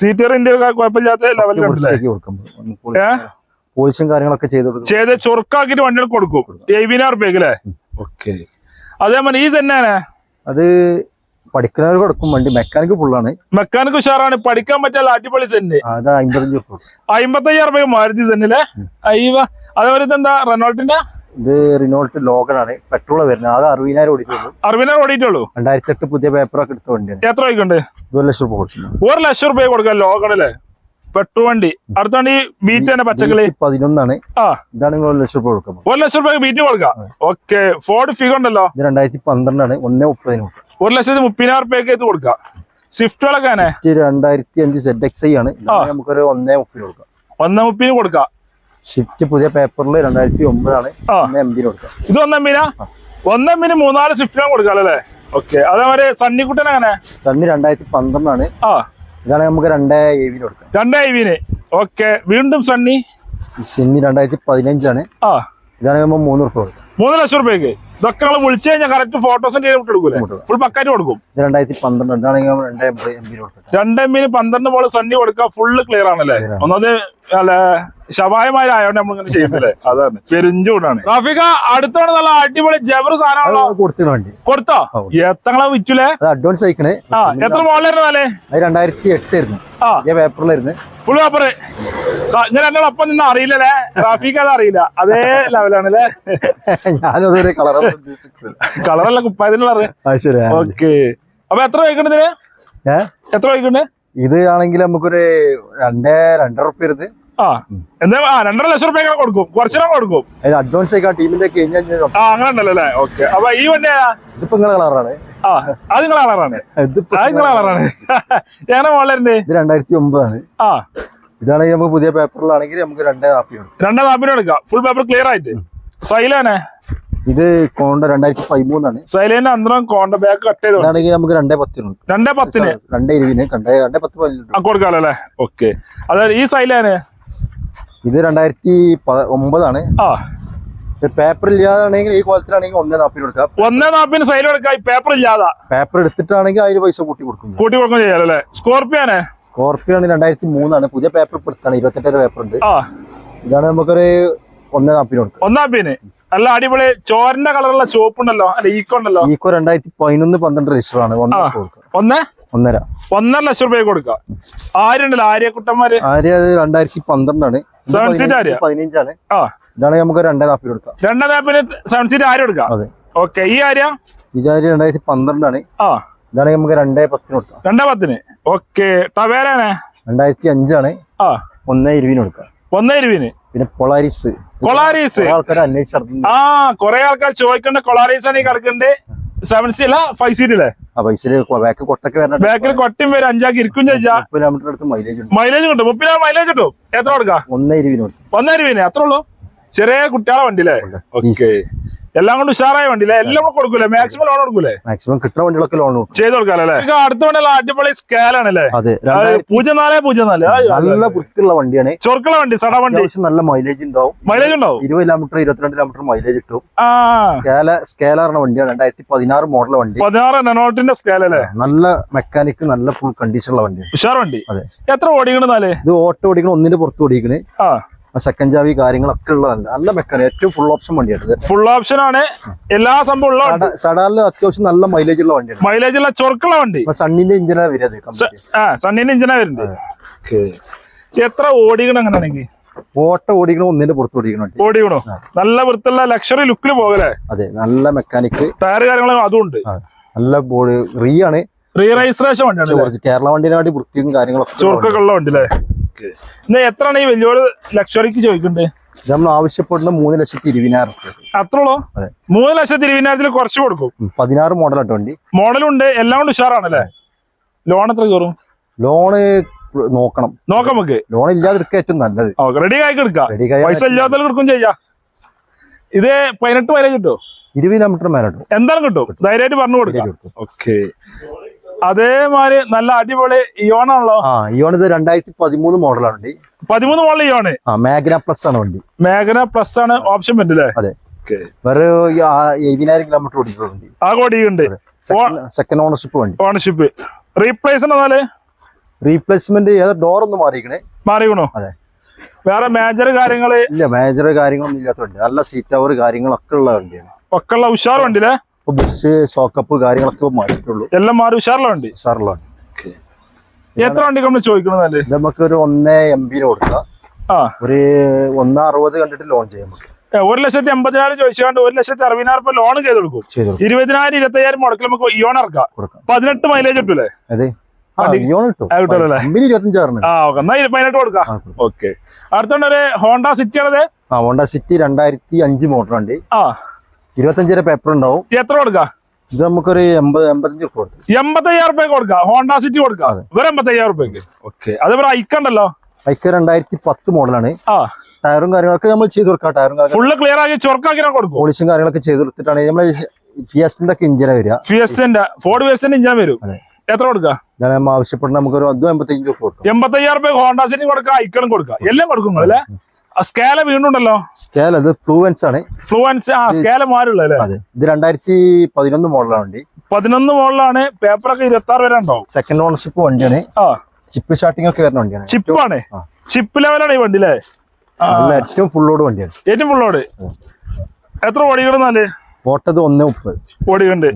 സീറ്റർ ഇന്ത്യ കുഴപ്പമില്ലാത്ത ലെവലിലുണ്ടല്ലേ പോലീസും കൊടുക്കാം. കാര്യങ്ങളൊക്കെ ചെയ്ത് കൊടുക്കും. ചെയ്ത് ചുരുക്കാക്കിട്ട് വണ്ടികൾ കൊടുക്കും. എഴുപതിനായിരം റുപ്യക്ക് അല്ലേ? ഓക്കെ അതേപോലെ ഈ സെന്നാണ് അത് പഠിക്കുന്നവർ കൊടുക്കും വണ്ടി. മെക്കാനിക് ഫുള്ളാണ് മെക്കാനിക് ഉഷാറാണ്. പഠിക്കാൻ പറ്റിയ അടിപൊളി സെന്റ് അത് അമ്പത്തഞ്ച് കൊടുക്കും അമ്പത്തയ്യായിരം രൂപ മാരുതി സെന്റിലെ അയ്യവ അതേപോലെ ഇതെന്താ? റെനോൾട്ടിന്റെ? ഇത് റിനോൾട്ട് ലോഗൺ ആണ്. പെട്രോൾ വരുന്നത്. അത് അറുപതിനായിരം ഓടിയിട്ടുള്ളൂ. അറുപതിനായിരം ഓടിയിട്ടുള്ളൂ? രണ്ടായിരത്തി എട്ട് പുതിയ പേപ്പറൊക്കെ എടുത്ത വണ്ടിയാണ്. എത്ര വയ്ക്കുണ്ട് ഇത് ഒരു ലക്ഷം രൂപ കൊടുക്കുന്നു ഒരു ലക്ഷം രൂപ കൊടുക്കാം ലോഗൺ പെട്രോൾ വണ്ടി അടുത്ത വണ്ടി ബീറ്റ് തന്നെ പച്ചക്കളി ഇതിലേക്ക് പതിനൊന്നാണ്. ആ. ഇതാണ് ഒരു ലക്ഷം രൂപ കൊടുക്കാം ഒരു ലക്ഷം രൂപ ബീറ്റ് കൊടുക്കാം ഓക്കെ. ഫോർഡ് ഫിഗ ഉണ്ടല്ലോ. ഇത് രണ്ടായിരത്തി പന്ത്രണ്ടാണ് ഒന്നേ മുപ്പതിന് ഒരു ലക്ഷത്തി മുപ്പതിനായിരം റുപ്യക്ക് ഇത് കൊടുക്കാം സ്വിഫ്റ്റുകളൊക്കെ ആണ് രണ്ടായിരത്തി അഞ്ച് സെഡ് എക്സ് ഐ ആണ്. നമുക്കൊരു ഒന്നേ മുപ്പതിന് കൊടുക്കാം. ഒന്നേ മുപ്പതിന് കൊടുക്കാം സ്വിഫ്റ്റ് പുതിയ പേപ്പറിൽ രണ്ടായിരത്തി ഒമ്പതാണ്. ഒന്നേ എംബിന് കൊടുക്കാം. ഇത് ഒന്നമ്മിന ഒന്നമ്മിന് മൂന്നാൽ സ്വിഫ്റ്റിനാണ് കൊടുക്കാം അല്ലേ? ഓക്കെ. അതേമാതിരി സണ്ണിക്കുട്ടൻ അങ്ങനെ സണ്ണി രണ്ടായിരത്തി പന്ത്രണ്ടാണ് ആ. ഇതാണ് നമുക്ക് രണ്ടേ എവിന് കൊടുക്കാം രണ്ടേ ഐ വിന് ഓക്കെ വീണ്ടും സണ്ണി സണ്ണി രണ്ടായിരത്തി പതിനഞ്ചാണ് ആ. ഇതാണ് നമ്മൾ മൂന്ന് റുപ്യ കൊടുക്കാം മൂന്ന് ലക്ഷം റുപ്യക്ക് ഇതൊക്കെ നമ്മൾ വിളിച്ചു കഴിഞ്ഞാൽ കറക്റ്റ് ഫോട്ടോസും ചെയ്ത് എടുക്കൂലേ? ഫുൾ പക്കാറ്റ് കൊടുക്കും. രണ്ടായിരത്തി പന്ത്രണ്ട് രണ്ടേ എം എംബിന് കൊടുക്കാം. എം എമ്മിന് പന്ത്രണ്ട് പോലെ സണ്ണി കൊടുക്കാം ഫുള്ള് ക്ലിയർ ആണല്ലേ. ഒന്നത് അല്ല ശവായമാരായോണ്ട് നമ്മൾ ഇങ്ങനെ ചെയ്യുന്നില്ലേ? അതാണ്. പെരിഞ്ചൂടാണ്. റാഫിക അടുത്താണ് നല്ല അടിപൊളി ജബർ സാധനമാണല്ലോ. അത് കൊടുത്തിന് കൊടുത്തോ. എത്തങ്ങളെ വിറ്റൂലേ? അഡ്വാൻസ് അയക്കണേ. എത്ര ബോളായിരുന്നാലേ അല്ലേ രണ്ടായിരത്തി എട്ടായിരുന്നു പേപ്പറിലായിരുന്നു. ഫുൾ പേപ്പർ ഞാൻ എന്നോട് ഒപ്പം നിന്ന് അറിയില്ലല്ലേ? റാഫിക്ക് അത് അറിയില്ല. അതേ ലെവലാണ് അല്ലേ അതൊരു കളർ കളറല്ല കുപ്പായത്തിനുള്ള അത് ശരി ഓക്കെ അപ്പൊ എത്ര വയ്ക്കണ്ട എത്ര വയ്ക്കണ്ട്? ഇത് ആണെങ്കിൽ നമുക്കൊരു രണ്ടേ രണ്ടര ഉറുപ്പ് ഇരുന്ന് ആ എന്താ ആ രണ്ടര ലക്ഷം റുപ്യ കൊടുക്കും. കുറച്ചിനും കൊടുക്കും. അഡ്വാൻസ് ആയി ടീമിന്റെ ആ അങ്ങനെ ഉണ്ടല്ലോ അല്ലേ? ഓക്കെ അപ്പൊ ഈ വണ്ടി? ഇതിപ്പോ നിങ്ങളെ കളറാണ് ആ അത് നിങ്ങളെ കളറാണ് അത് നിങ്ങളെ കളറാണ് എങ്ങനെ മോളരുണ്ട് ഇത് രണ്ടായിരത്തി ഒമ്പതാണ് ആ. ഇതാണെങ്കിൽ നമുക്ക് പുതിയ പേപ്പറിലാണെങ്കിൽ നമുക്ക് രണ്ടേ നാപ്പി രണ്ടേ നാപ്പിന് എടുക്കാം ഫുൾ പേപ്പർ ക്ലിയർ ആയിട്ട്. സൈലാണേ ഇത് കോണ്ട രണ്ടായിരത്തി പതിമൂന്നാണ് സൈലേന്റെ അന്തരം കോണ്ട ബാക്ക് കട്ട് ചെയ്ത്. ഇതാണെങ്കിൽ നമുക്ക് രണ്ടേ പത്തിന് രണ്ടേ പത്തിന്? രണ്ടേ ഇരുവിന് രണ്ടേ രണ്ടേ പത്ത് പതിനെട്ട് ആ കൊടുക്കാലോ അല്ലേ? ഓക്കെ അതായത് ഈ സൈലാന് ഇത് രണ്ടായിരത്തി ഒമ്പതാണ് ആ പേപ്പർ ഇല്ലാതാണെങ്കിൽ ഈ കോലത്തിലാണെങ്കിൽ ഒന്നേ നാപ്പിന് കൊടുക്കാം. ഒന്നേ നാപ്പിന് സൈൽ കൊടുക്കാം പേപ്പർ ഇല്ലാതെ. പേപ്പർ എടുത്തിട്ടാണെങ്കിൽ അതിന് പൈസ കൂട്ടി കൊടുക്കും. കൂട്ടി കൊടുക്കും ചെയ്യാലേ സ്കോർപ്പിയാണ് സ്കോർപ്പിയോ ആണ് രണ്ടായിരത്തി മൂന്നാണ് പുതിയ പേപ്പർ എടുത്താണ് ഇരുപത്തെട്ടര പേപ്പർ ഉണ്ട്. ഇതാണ് നമുക്കൊരു ഒന്നേ നാപ്പിന് കൊടുക്കാം. ഒന്നാപ്പിന് നല്ല അടിപൊളി ചോരന്റെ കളറുള്ള ഷോപ്പ് ഉണ്ടല്ലോ അല്ല ഈക്കോ ഉണ്ടല്ലോ. ഈക്കോ രണ്ടായിരത്തി പതിനൊന്ന് പന്ത്രണ്ട് രജിസ്റ്റർ ആണ്. ഒന്ന്? ഒന്നര. ഒന്നര ലക്ഷം രൂപ കൊടുക്കാം. ആരുണ്ടല്ലോ ആര്യ അത് രണ്ടായിരത്തി പന്ത്രണ്ടാണ്. ആര്യ? പതിനഞ്ചാണ്. ആ. ഇതാണ് നമുക്ക് രണ്ടേ നാപ്പിൽ കൊടുക്കാം. രണ്ടേ നാപ്പിന് സെവൻ സീറ്റ് ആര് കൊടുക്കാം? അതെ. ഓക്കെ ഈ ആര്യ? ഇതാര്യ രണ്ടായിരത്തി പന്ത്രണ്ടാണ്. ആ. ഇതാണ് നമുക്ക് രണ്ടേ പത്തിന് കൊടുക്കാം. രണ്ടേ പത്തിന്. ഓക്കെ ടവേരാണ്? രണ്ടായിരത്തി അഞ്ചാണ്. ആ. ഒന്നേ ഇരുവിന് കൊടുക്കാം. ഒന്നേ ഇരുവിന് പിന്നെ പൊളാരിസ് കൊളാരീസ്. ആൾക്കാർ അന്വേഷിച്ചു ആ കൊറേ ആൾക്കാർ ചോദിക്കേണ്ട കൊളാരീസ് ആണ് ഈ കിടക്കുന്നുണ്ട് സെവൻ സീറ്റ് അല്ല ഫൈവ് സീറ്റ് അല്ലേ? ബാക്കിൽ കൊട്ടിയും വരും അഞ്ചാക്കി ഇരിക്കും കിലോമീറ്റർ അടുത്ത് മൈലേജ് മൈലേജ് കിട്ടും. മൈലേജ് കിട്ടും. എത്ര കൊടുക്കാം? ഒന്നേ രൂപ ഒന്നേ രൂപ ഉള്ളൂ? ചെറിയ കുട്ടികളെ വണ്ടി അല്ലേ ഓക്കെ എല്ലാം കൊണ്ട് ഉഷാറായ വണ്ടി അല്ലേ എല്ലാം കൂടെ കൊടുക്കൂലേ? മാക്സിമം ലോൺ കൊടുക്കൂലേ? മാക്സിമം കിട്ടുന്ന വണ്ടികളൊക്കെ ലോൺ ചെയ്ത് കൊടുക്കാല്ലേ അടുത്ത വണ്ടിയുള്ള അടിപൊളി സ്കാലാണ് അല്ലേ അതെ രണ്ടായിരത്തി പൂജ്യം നാല് പൂജ്യം നാല്. നല്ല വൃത്തിയുള്ള വണ്ടിയാണ്. ചൊറുക്കുള്ള വണ്ടി സട വണ്ടി. നല്ല മൈലേജ് ഉണ്ടാവും. മൈലേജ് ഉണ്ടാവും? ഇരുപത് കിലോമീറ്റർ ഇരുപത്തിരണ്ട് കിലോമീറ്റർ മൈലേജ് കിട്ടും. ആ. സ്കേല സ്കേലാറിന വണ്ടിയാണ്. രണ്ടായിരത്തി പതിനാറ് മോഡൽ വണ്ടി. പതിനാറ് നെനോട്ടിന്റെ സ്കാലല്ലേ നല്ല മെക്കാനിക് നല്ല ഫുൾ കണ്ടീഷൻ ഉള്ള വണ്ടി ഉഷാർ വണ്ടി. അതെ. എത്ര ഓടിക്കണെന്നാലേ ഇത് ഓട്ടോ ഓടിക്കണം ഒന്നിന്റെ പുറത്ത് ഓടിക്കണേ. ആ. സെക്കൻഡ് ചാവി കാര്യങ്ങളൊക്കെ ഉള്ളതല്ല. നല്ല മെക്കാനിക് ഏറ്റവും ഫുൾ ഓപ്ഷൻ വണ്ടിയാണ് ഫുൾ ഓപ്ഷൻ ആണ്. എല്ലാ സംഭവം സഡാലിൽ അത്യാവശ്യം നല്ല മൈലേജ് ഉള്ള വണ്ടിയാണ്. മൈലേജ് ഉള്ള ചൊർക്കുള്ള വണ്ടി. സണ്ണിന്റെ ഇഞ്ചിനാ വരുന്നത് സണ്ണിന്റെ ഇഞ്ചിനാ വരുന്നത് എത്ര ഓടിക്കണം അങ്ങനെയാണെങ്കിൽ ഓട്ടോ ഓടിക്കണോ ഒന്നിന്റെ പുറത്ത് ഓടിക്കണോ ഓടിക്കണോ? നല്ല വൃത്തിയുള്ള ലക്ഷറി ലുക്കിൽ പോകലേ അതെ നല്ല മെക്കാനിക് ടയർ കാര്യങ്ങളും അതും ഉണ്ട്. നല്ല ബോഡി റീ ആണ്. റീ രജിസ്ട്രേഷൻ വണ്ടിയാണ് കേരള വണ്ടിനെ വൃത്തിയും കാര്യങ്ങളൊക്കെ ചുരുക്കൊക്കെ ഉള്ള വണ്ടി അല്ലേ ഇന്ന് എത്രയാണ് ഈ വലിയോട് ലക്ഷറിക്ക് ചോദിക്കണ്ടേ? നമ്മൾ ആവശ്യപ്പെടുന്ന മൂന്ന് ലക്ഷത്തി ഇരുപതിനായിരം റുപ്യ അത്ര ഉള്ളൂ അതെ. മൂന്ന് ലക്ഷത്തി ഇരുപതിനായിരത്തിൽ കുറച്ച് കൊടുക്കും. പതിനാറ് മോഡൽ വണ്ടി. മോഡലുണ്ട് എല്ലാം കൊണ്ട് ഉഷാറാണല്ലേ? ലോൺ എത്ര കയറും? ലോണ് നോക്കണം. നോക്കാം നമുക്ക്. ലോൺ ഇല്ലാതിരിക്കുക ഏറ്റവും നല്ലത്. റെഡി ആയി എടുക്കാം. റെഡി പൈസ ഇല്ലാത്ത എടുക്കും ചെയ്യാം. ഇത് പതിനെട്ട് മൈലേജ് കിട്ടുമോ? ഇരുപത് കിലോമീറ്റർ മേലോട്ടോ എന്താണ് കിട്ടും? ധൈര്യമായിട്ട് പറഞ്ഞു കൊടുക്കാം. ഓക്കെ. അതേമാതിരി നല്ല അടിപൊളി ഇയോണാണല്ലോ ആ ഇയോൺ ഇത് രണ്ടായിരത്തി പതിമൂന്ന് മോഡലാണ് പതിമൂന്ന് മോഡൽ ഇയോണ് ആ മാഗ്ന പ്ലസ് ആണ് വണ്ടി. മേഘന പ്ലസ് ആണ് ഓപ്ഷൻ പറ്റില്ലേ അതെ. വേറെ എഴുപതിനായിരം കിലോമീറ്റർ ഓടിക്കുന്നുണ്ട്. ആ കോടിയുണ്ട് സെക്കൻഡ് ഓണർഷിപ്പ് വണ്ടി. ഓണർഷിപ്പ് റീപ്ലേസ് എന്നാൽ റീപ്ലേസ്മെന്റ് ഏതാ? ഡോർ ഒന്ന് മാറിയിക്കണേ മാറിക്കണോ? അതെ. വേറെ മേജർ കാര്യങ്ങൾ? ഇല്ല മേജർ കാര്യങ്ങളൊന്നും ഇല്ലാത്ത വണ്ടി. നല്ല സീറ്റ് അവർ കാര്യങ്ങളൊക്കെ ഉള്ള വണ്ടിയാണ്. ഒക്കെ ഉള്ള ഉഷാർ വണ്ടി അല്ലേ ഇപ്പൊ ബുഷ് സോക്കപ്പ് കാര്യങ്ങളൊക്കെ മാറ്റിട്ടുള്ളൂ എല്ലാം മാറി ഉഷാറിലുണ്ട്? ഉഷാറിലുണ്ട്. എത്ര വണ്ടി നമ്മൾ ചോദിക്കണമെന്നല്ലേ ഇത് നമുക്ക് ഒരു ഒന്നേ എം ബിന് കൊടുക്കാം. ആ. ഒരു ഒന്ന് അറുപത് കണ്ടിട്ട് ലോൺ ചെയ്യാൻ പറ്റും. ഒരു ലക്ഷത്തി എൺപതിനായിരം ചോദിച്ചുകൊണ്ട് ഒരു ലക്ഷത്തി അറുപതിനായിരം രൂപ ലോൺ ചെയ്ത് കൊടുക്കും. ഇരുപതിനായിരം ഇരുപത്തയ്യായിരം മുടക്കിൽ നമുക്ക് ഇയോൺ ഇറക്കാം. കൊടുക്കാം. പതിനെട്ട് മൈലേജ് കിട്ടൂലേ? അതെ. ആ വണ്ടി- ലോൺ കിട്ടും. ആ, കിട്ടുമല്ലോ കമ്പനി ഇരുപത്തഞ്ചാറിന് ആ ഓക്കെ. എന്നാ ഇരു- പതിനെട്ട് കൊടുക്കാം. ആ, കൊടുക്കാം. ഓക്കെ. അടുത്തോണ്ട് ഹോണ്ട സിറ്റി ആണത്? ഹോണ്ട സിറ്റി രണ്ടായിരത്തി അഞ്ച് മോട്ടർ വണ്ടി. ആ. ഇരുപത്തഞ്ചര പേപ്പർ ഉണ്ടാവും. എത്ര കൊടുക്കാം? ഇത് നമുക്കൊരു എൺപത് എൺപത്തഞ്ച് റുപ്യ കൊടുത്തു എൺപത്തയ്യായിരം രൂപ കൊടുക്കാം. ഹോണ്ട സിറ്റി കൊടുക്കാം. വെറും എൺപത്തയ്യായിരം റുപ്യക്ക്. ഓക്കെ. അതേപോലെ ഐക്കണ്ടല്ലോ ഐക്ക രണ്ടായിരത്തി പത്ത് മോഡലാണ്. ആ. ടയറും കാര്യങ്ങളൊക്കെ നമ്മൾ ചെയ്ത് കൊടുക്കാം. ടയറും ഫുള്ള് ക്ലിയർ ആക്കി ചൊറക്കാക്കി കൊടുക്കും. പോളിഷും കാര്യങ്ങളൊക്കെ ചെയ്ത് കൊടുത്തിട്ടാണ് നമ്മൾ ഫിയസ്റ്റിന്റെ ഒക്കെ ഇഞ്ചിനെ വരിക. ഫിയസ്റ്റിന്റെ ഫോർഡ് ഫിയസ്റ്റിന്റെ ഇഞ്ചിനെ വരും. എത്ര കൊടുക്കാം? ഞാൻ ആവശ്യപ്പെടുന്ന നമുക്ക് ഒരു അതും എൺപത്തഞ്ച് കൊടുക്കാം. എൺപത്തയ്യായിരം രൂപ ഹോണ്ട സിറ്റി കൊടുക്കാം ഐക്കണും കൊടുക്കാം. എല്ലാം കൊടുക്കുന്നു അല്ലേ സ്കേല വീണ്ടുണ്ടല്ലോ സ്കേല അത് ഫ്ലൂവൻസ് ആണ്. ഫ്ലുവൻസ് ആ സ്കേല മാറുള്ള അതെ. ഇത് രണ്ടായിരത്തി പതിനൊന്ന് മോഡലാണ് വണ്ടി പതിനൊന്ന് മോഡലാണ് പേപ്പറൊക്കെ ഇരുപത്തി ആറ് വരെ ഉണ്ടോ സെക്കൻഡ് ഓണർഷിപ്പ് വണ്ടിയാണ്. ചിപ്പ് സ്റ്റാർട്ടിംഗ് ഒക്കെ വരുന്ന വണ്ടിയാണ്. ചിപ്പാണ്. ചിപ്പ് ലെവലാണ് ഈ വണ്ടി അല്ലേ? ഏറ്റവും ഫുള്ളോട് വണ്ടിയാണ്. ഏറ്റവും ഫുള്ളോട് എത്ര ഓടിക്കണമെന്നാൽ ഓട്ടത് ഒന്ന് മുപ്പത് ഓടിയുണ്ട്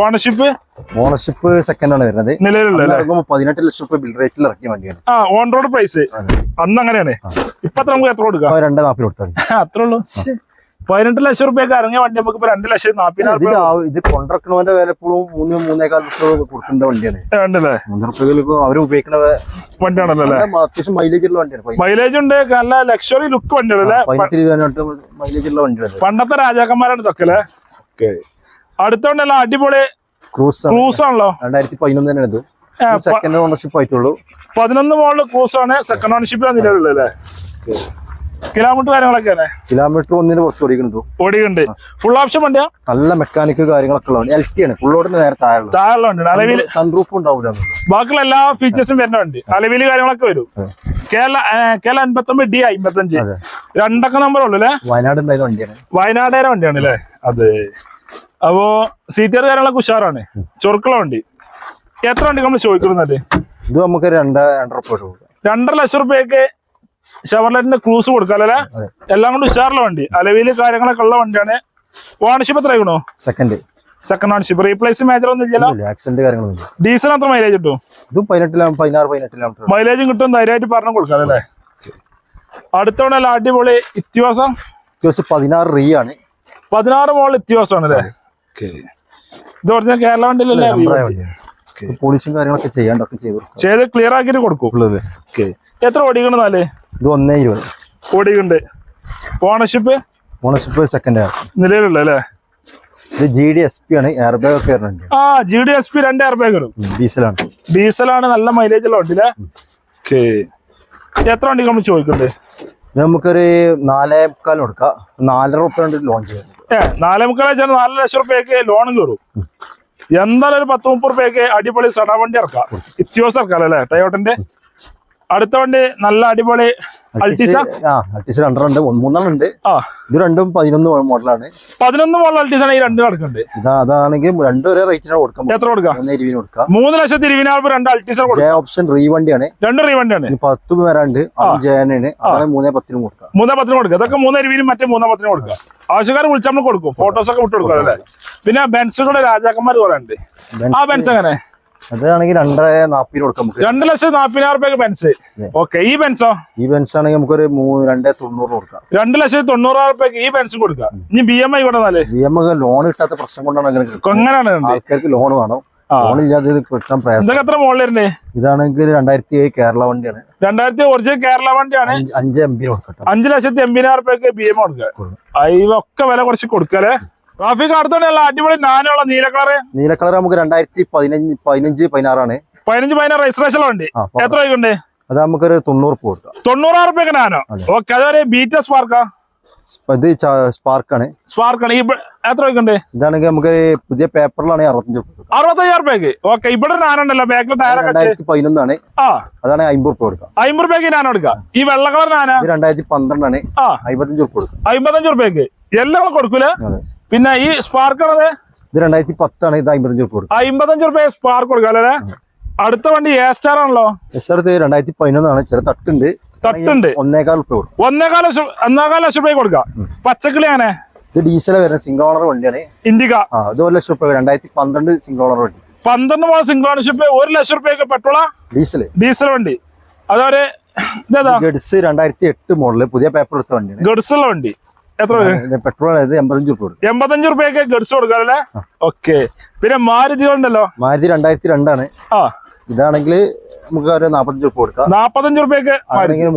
ഓണർഷിപ്പ് ഓണർഷിപ്പ് സെക്കൻഡ് ആണ് വരുന്നത്. നിലവിലുള്ള പതിനെട്ട് ലക്ഷം രൂപ ബിൽ റേറ്റിൽ ഇറക്കിയ വണ്ടിയാണ്. ആ ഓൺ റോഡ് പ്രൈസ് അന്ന് അങ്ങനെയാണ്. ഇപ്പൊ നമുക്ക് എത്ര കൊടുക്കാം? രണ്ട് നാപ്പിൽ കൊടുത്താൽ. അത്രേ ഉള്ളൂ. പതിനെട്ട് ലക്ഷം റുപ്യക്ക് ഇറങ്ങിയ വണ്ടി നമുക്ക് ഇപ്പൊ രണ്ട് ലക്ഷം നാപ്പതിനായിരം ഇത് കൊണ്ടിറക്കണവന്റെ വില എപ്പോഴും മൂന്ന് മൂന്നേക്കാൽ ലക്ഷം കൊടുക്കേണ്ട വണ്ടിയാണ്. ഇപ്പൊ അവർ ഉപയോഗിക്കുന്ന വണ്ടിയാണല്ലോ അത്യാവശ്യം മൈലേജ് ഉള്ള വണ്ടിയാണ്. മൈലേജ് ഉണ്ട് നല്ല ലക്ഷറി ലുക്ക് വണ്ടിയാണല്ലേ മൈലേജ് ഉള്ള വണ്ടിയാണ് പണ്ടത്തെ രാജാക്കന്മാരാണ് ഇതൊക്കെ അല്ലേ? അടുത്തോണ്ടല്ല അടിപൊളി ക്രൂസ് ക്രൂസ് ആണല്ലോ. രണ്ടായിരത്തി പതിനൊന്ന് തന്നെ ഇത്. സെക്കൻഡ് ഓണർഷിപ്പ് ആയിട്ടുള്ളൂ. പതിനൊന്ന് മോളിൽ ക്രൂസ് ആണ്. സെക്കൻഡ് ഓണർഷിപ്പിലാണ് നിലവിലുള്ളത് അല്ലേ? കിലോമീറ്റർ കാര്യങ്ങളൊക്കെ ആണ് കിലോമീറ്റർ ഒന്നിന് പുറത്ത് ഓടിക്കുന്നത് ഓടിയുണ്ട് ഫുൾ ഓപ്ഷൻ വണ്ടിയാ? നല്ല മെക്കാനിക് കാര്യങ്ങളൊക്കെ ഉള്ള വണ്ടി എൽ ടി ആണ് ഫുള്ളോടിന് നേരെ താഴെ താഴെ ഉണ്ട് അലവിൽ സൺറൂഫ് ഉണ്ടാവില്ല ബാക്കിയുള്ള എല്ലാ ഫീച്ചേഴ്സും വരുന്ന വണ്ടി. അലവിൽ കാര്യങ്ങളൊക്കെ വരും. കേരള കേരള അൻപത്തൊമ്പത് ഡി അമ്പത്തഞ്ച് രണ്ടൊക്കെ നമ്പർ ഉള്ളു അല്ലേ വയനാട് വണ്ടിയാണ്. വയനാടേരെ വണ്ടിയാണ് അല്ലേ അതെ. അപ്പോ സീറ്റർ കാര്യങ്ങളൊക്കെ ഉഷാറാണ്. ചൊറുക്കുള്ള വണ്ടി. എത്ര വണ്ടി നമ്മൾ ചോദിക്കുന്നത് ഇത് നമുക്ക് രണ്ട് രണ്ടര രൂപ രണ്ടര ലക്ഷം റുപ്യക്ക് ഷവർലൈറ്റിന്റെ ക്രൂസ് കൊടുക്കാം അല്ലേ എല്ലാം കൊണ്ട് ഉഷാറുള്ള വണ്ടി. അലവിൽ കാര്യങ്ങളൊക്കെ ഉള്ള വണ്ടിയാണ്. ഓണർഷിപ്പ് എത്ര ആയിക്കണോ second second ownership replace major ഒന്നും ഇല്ലല്ലോ? ആക്സിഡന്റ് കാര്യങ്ങളൊന്നും ഡീസൽ അത്ര മൈലേജ് കിട്ടും? ഇതും പതിനെട്ടിലാണ് പതിനാറ് മൈലേജും കിട്ടും ധൈര്യമായിട്ട് പറഞ്ഞു കൊടുക്കാം അല്ലേ അടുത്തവണ അടിപൊളി ഇത്യാസം? ദിവസം പതിനാറ് റീ ആണ്. പതിനാറ് മോൾ ഇത്യാസമാണ് അല്ലേ ഇത് പറഞ്ഞാൽ കേരള വണ്ടിയിലല്ലേ പോളിഷും കാര്യങ്ങളൊക്കെ ചെയ്യാണ്ടൊക്കെ ചെയ്തു ചെയ്ത് ക്ലിയർ ആക്കിയിട്ട് കൊടുക്കും. എത്ര എത്ര ഓടിക്കണെന്നാൽ ഇത് ഒന്നേ ഇരുപത്. ഓടിക്കുണ്ട്. ഓണർഷിപ്പ്? ഓണർഷിപ്പ് സെക്കൻഡ് നിലവിലുള്ള അല്ലേ? ഇത് ജി ഡി എസ് പി ആണ്. എയർ ബാഗ് ഒക്കെ വരുന്നുണ്ട്. ആ ജി ഡി എസ് പി രണ്ട് എയർ ബാഗ് വരും ഡീസലാണ് ഡീസലാണ് നല്ല മൈലേജ് ഉള്ള വണ്ടി അല്ലേ? എത്ര വണ്ടി നമ്മൾ ചോദിക്കണ്ടേ? നമുക്കൊരു നാലേ മുക്കാൽ കൊടുക്കാം. നാലര ഉറുപ്പ കൊണ്ട് ലോഞ്ച് ചെയ്യാം. നാലേ മുക്കാൽ വെച്ചാൽ നാല് ലക്ഷം റുപ്യക്ക് ലോണും കയറും. എന്തായാലും ഒരു പത്ത് മുപ്പത് റുപ്യക്ക് അടിപൊളി സടാ വണ്ടി ഇറക്കാം. ഇത്യോസ് ഇറക്കാം അല്ലേ ടയോട്ടിന്റെ അടുത്ത വണ്ടി നല്ല അടിപൊളി അൾട്ടിസ രണ്ടെണ്ണം ഉണ്ട്. മൂന്നെണ്ണം ഉണ്ട്. ഇത് രണ്ടും പതിനൊന്ന് മോഡലാണ്. പതിനൊന്ന് മോളിൽ അൾട്ടിസാണ് ഈ രണ്ട് നടക്കുന്നുണ്ട് ഇതാ അതാണെങ്കിൽ രണ്ടും ഒരേ റേറ്റിനാണ് കൊടുക്കാം. എത്ര കൊടുക്കാം? ഇരുപതിന് കൊടുക്കാം. മൂന്ന് ലക്ഷത്തി ഇരുപതിനായിരം രണ്ട് അൾട്ടിസ കൊടുക്കാം. ജെ ഓപ്ഷൻ രണ്ട് റീ വണ്ടിയാണ് ഇനി പത്ത് വരാണ്ട്. അതും ജയനാണ് അതാണ് മൂന്നേ പത്തിനും കൊടുക്കാം. മൂന്നേ പത്തിന് കൊടുക്കുക ഇതൊക്കെ മൂന്നേ ഇരുപതിനും മറ്റേ മൂന്നേ പത്തിന് കൊടുക്കുക ആവശ്യക്കാർ വിളിച്ചാൽ നമ്മൾ കൊടുക്കും. ഫോട്ടോസ് ഒക്കെ വിട്ടു കൊടുക്കുക അല്ലേ? പിന്നെ ബെൻസുകളുടെ രാജാക്കന്മാർ കുറെ ഉണ്ട് ആ ബെൻസ് എങ്ങനെ? അതാണെങ്കിൽ രണ്ടര നാപ്പിന് കൊടുക്കാം നമുക്ക്. രണ്ട് ലക്ഷത്തി നാപ്പതിനായിരം രൂപ ബെൻസ് ഓക്കെ ഈ ബെൻസോ ഈ ബെൻസ് ആണെങ്കിൽ നമുക്കൊരു രണ്ടേ തൊണ്ണൂറ് കൊടുക്കാം. രണ്ട് ലക്ഷത്തി തൊണ്ണൂറായിരം രൂപയ്ക്ക് ഈ പെൻസ് കൊടുക്കാം. ഇനി B M I B M loan കിട്ടാത്ത പ്രശ്നം കൊണ്ടാണ് അങ്ങനെ. ആൾക്കാർക്ക് ലോൺ വേണം. ലോൺ ഇല്ലാതെ ഇത് കിട്ടാൻ പ്രയാസം. എത്ര മുകളിൽ വരുന്നേ? ഇതാണെങ്കിൽ രണ്ടായിരത്തി ഏഴ് കേരള വണ്ടിയാണ്. രണ്ടായിരത്തി ഒറിജിനൽ കേരള വണ്ടിയാണ്. അഞ്ച് എം ബി അഞ്ച് ലക്ഷത്തി എൺപതിനായിരം രൂപയ്ക്ക് ബി എം കൊടുക്കുക. അയിവൊക്കെ വില കുറച്ച് കൊടുക്കല്ലേ ട്രാഫിക് അല്ല അടിപൊളി നാനുള്ള നീല കളറ്. നീല കളർ നമുക്ക് രണ്ടായിരത്തി പതിനഞ്ച് പതിനഞ്ച് പതിനാറാണ്. പതിനഞ്ച് പതിനാറ് രജിസ്ട്രേഷൻ ഉണ്ട്. എത്ര ഉണ്ട് അത് നമുക്കൊരു തൊണ്ണൂറ് കൊടുക്കാം. തൊണ്ണൂറായിരം റുപ്യക്ക് നാനോ. ഓക്കെ അതൊരു ബീറ്റ സ്പാർക്കാ ഇത് സ്പാർക്കാണ് സ്പാർക്കാണ് എത്ര വയ്ക്കണ്ടേ ഇതാണെങ്കിൽ നമുക്ക് പുതിയ പേപ്പറിലാണെങ്കിൽ അറുപത്തഞ്ച് അറുപത്തയ്യായിരം റുപ്യക്ക് ഓക്കെ ഇവിടെ നാനുണ്ടല്ലോ ബാക്കിൽ. രണ്ടായിരത്തി പതിനൊന്നാണ്. ആ. അതാണ് അമ്പത് രൂപ കൊടുക്കാം. അമ്പത് റുപ്യക്ക് നാനോ എടുക്കാം ഈ വെള്ള കളർ നാനാ? രണ്ടായിരത്തി പന്ത്രണ്ടാണ്. അമ്പത്തഞ്ച് ഉറുപ്പ് കൊടുക്കാം. അമ്പത്തഞ്ച് റുപ്യക്ക് എല്ലാം കൊടുക്കൂല? പിന്നെ ഈ സ്പാർക്കാണത് ഇത് രണ്ടായിരത്തി പത്താണ് ഇത് അമ്പത്തഞ്ച് കൊടുക്കാം അമ്പത്തഞ്ച് റുപ്യ സ്പാർക്ക് കൊടുക്കാം അല്ലേ? അടുത്ത വണ്ടി എ സ്റ്റാർ ആണല്ലോ? എസ് ആർ ഇത് രണ്ടായിരത്തി പതിനൊന്നാണ് ചെറിയ തട്ടുണ്ട്. തട്ടുണ്ട്. ഒന്നേകാൽ ഒന്നേകാൽ കൊടുക്കും ലക്ഷം ഒന്നേകാൽ ലക്ഷം രൂപ കൊടുക്കാം പച്ചക്കിളി അങ്ങനെ ഇത് ഡീസൽ വരുന്ന സിംഗിൾ ഓണർ വണ്ടിയാണ്. ഇൻഡിക ആ ഇത് ഒരു ലക്ഷം രൂപ രണ്ടായിരത്തി പന്ത്രണ്ട് സിംഗിൾ ഓണർ വണ്ടി. പന്ത്രണ്ട് മാസം സിംഗിൾ ഓണർഷിപ്പ് ഒരു ലക്ഷം റുപ്യക്ക് പെട്രോളാ? ഡീസൽ. ഡീസൽ വണ്ടി. അതൊരു ഗഡ്സ് രണ്ടായിരത്തി എട്ട് മോഡൽ പുതിയ പേപ്പർ എടുത്ത വണ്ടിയാണ്. ഉള്ള വണ്ടി. എത്ര പെട്രോൾ എൺപത്തഞ്ച് എൺപത്തഞ്ച് റുപ്യക്ക് ഗഡ്സ് കൊടുക്കാം അല്ലേ? ഓക്കെ. പിന്നെ മാരുതി ഉണ്ടല്ലോ മാരുതി രണ്ടായിരത്തി രണ്ടാണ്. ആ. ഇതാണെങ്കിൽ നമുക്ക് ഒരു നാപ്പത്തഞ്ച് റുപ്യ കൊടുക്കാം. നാപ്പത്തഞ്ച് റുപ്യൊക്കെ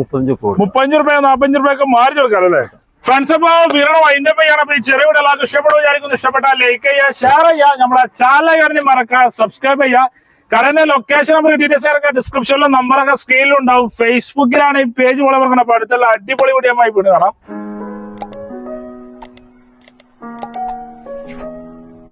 മുപ്പത്തഞ്ച് കൊടുക്കാം. മുപ്പത്തഞ്ച് റുപ്യ നാപ്പത്തഞ്ച് റുപ്യൊക്കെ മാരുതി കൊടുക്കാം അല്ലേ? ഫ്രണ്ട്സ് അപ്പൊ വീണോ അതിന്റെ പയ്യാണ് അപ്പൊ ഈ ചെറിയ വീട് എല്ലാവർക്കും ഇഷ്ടപ്പെടും വിചാരിക്കുന്നു. ഇഷ്ടപ്പെട്ടാൽ ലൈക്ക് ചെയ്യുക ഷെയർ ചെയ്യുക. നമ്മുടെ ചാനൽ കാര്യം മറക്കുക സബ്സ്ക്രൈബ് ചെയ്യുക. കടന്റെ ലൊക്കേഷൻ നമുക്ക് ഡീറ്റെയിൽസ് ഡിസ്ക്രിപ്ഷനിലും നമ്പറൊക്കെ സ്ക്രീനിലുണ്ടാവും ഫേസ്ബുക്കിലാണ് ഈ പേജ് പോലെ പറഞ്ഞത് അപ്പൊ അടുത്തുള്ള അടിപൊളി വീഡിയോ ആയി വീട് കാണാം.